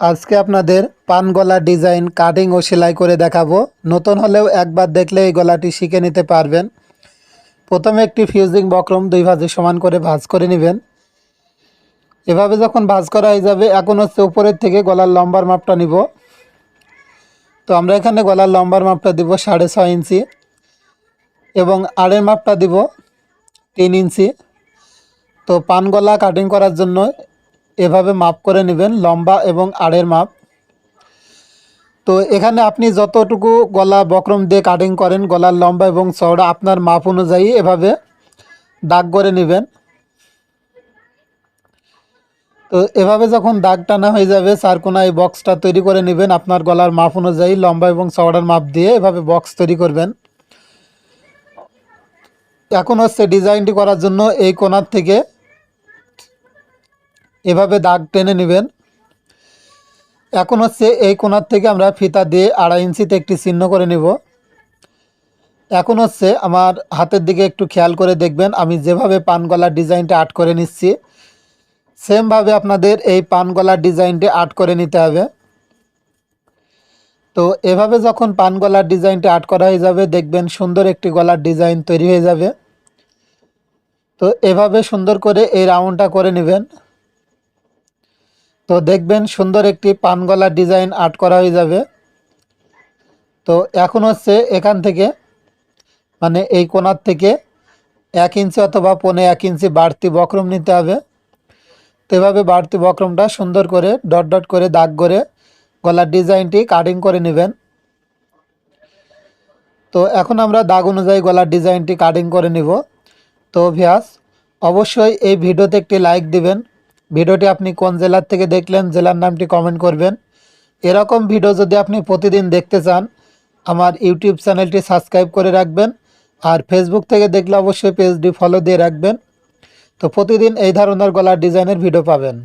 আজকে আপনাদের পান গলা ডিজাইন, কাটিং ও সেলাই করে দেখাবো। নতুন হলেও একবার দেখলে এই গলাটি শিখে নিতে পারবেন। প্রথমে একটি ফিউজিং বক্রম দুই ভাজে সমান করে ভাঁজ করে নেবেন। এভাবে যখন ভাঁজ করা হয়ে যাবে, এখন হচ্ছে উপরের থেকে গলার লম্বার মাপটা নিব। তো আমরা এখানে গলার লম্বার মাপটা দিব সাড়ে ছয় ইঞ্চি এবং আড়ের মাপটা দিব তিন ইঞ্চি। তো পান গলা কাটিং করার জন্য এভাবে মাপ করে নেবেন, লম্বা এবং আড়ের মাপ। তো এখানে আপনি যতটুকু গলা বক্রম দিয়ে কাটিং করেন, গলার লম্বা এবং চওড়া, আপনার মাপ অনুযায়ী এভাবে দাগ করে নেবেন। তো এভাবে যখন দাগ টানা হয়ে যাবে চার কোনায় বক্সটা তৈরি করে নেবেন। আপনার গলার মাপ অনুযায়ী লম্বা এবং চওড়ার মাপ দিয়ে এভাবে বক্স তৈরি করবেন। এখন হচ্ছে ডিজাইনটি করার জন্য এই কোনার থেকে এভাবে দাগ টেনে নেবেন। এখন হচ্ছে এই কোনার থেকে আমরা ফিতা দিয়ে আড়াই ইঞ্চিতে একটি চিহ্ন করে নেব। এখন হচ্ছে আমার হাতের দিকে একটু খেয়াল করে দেখবেন, আমি যেভাবে পান গলার ডিজাইনটা আর্ট করে নিচ্ছি, সেমভাবে আপনাদের এই পান গলার ডিজাইনটি আর্ট করে নিতে হবে। তো এভাবে যখন পান গলার ডিজাইনটা আর্ট করা হয়ে যাবে, দেখবেন সুন্দর একটি গলার ডিজাইন তৈরি হয়ে যাবে। তো এভাবে সুন্দর করে এই রাউন্ডটা করে নেবেন। তো দেখবেন সুন্দর একটি পান গলার ডিজাইন আর্ট করা হয়ে যাবে। তো এখন হচ্ছে এখান থেকে মানে এই কোনার থেকে এক ইঞ্চি অথবা পনে এক ইঞ্চি বাড়তি বক্রম নিতে হবে। তো এভাবে বাড়তি বক্রমটা সুন্দর করে ডট ডট করে দাগ করে গলার ডিজাইনটি কাটিং করে নেবেন। তো এখন আমরা দাগ অনুযায়ী গলার ডিজাইনটি কাটিং করে নিব। তো ভিয়াস অবশ্যই এই ভিডিওতে একটি লাইক দিবেন ভিডিওটি আপনি কোন জেলার থেকে দেখলেন, জেলার নামটি কমেন্ট করবেন। এরকম ভিডিও যদি আপনি প্রতিদিন দেখতে চান, আমার ইউটিউব চ্যানেলটি সাবস্ক্রাইব করে রাখবেন আর ফেসবুক থেকে দেখলে অবশ্যই পেজটি ফলো দিয়ে রাখবেন। তো প্রতিদিন এই ধরনের গলার ডিজাইনের ভিডিও পাবেন।